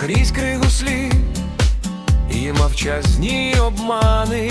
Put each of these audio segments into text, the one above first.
крізь кригу слів і мовчазні обмани.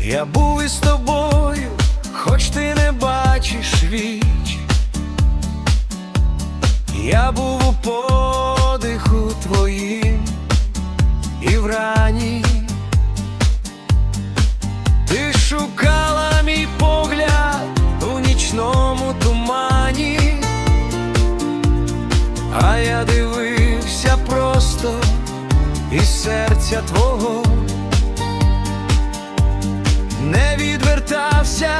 Я був із тобою, хоч ти не бачиш віч, я був у полі. Із серця твого, не відвертався,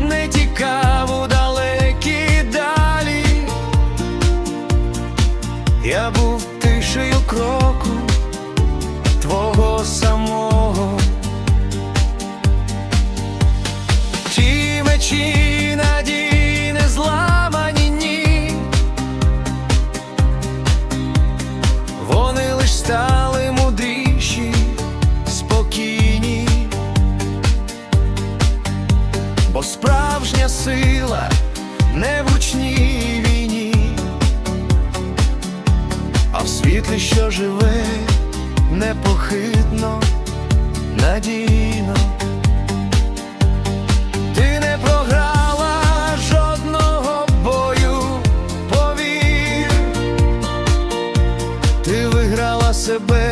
не тікав у далекі далі. Я був тишею кроку сила не в гучній війні, а в світлі, що живе непохитно, надійно. Ти не програла жодного бою, повір, ти виграла себе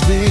każdy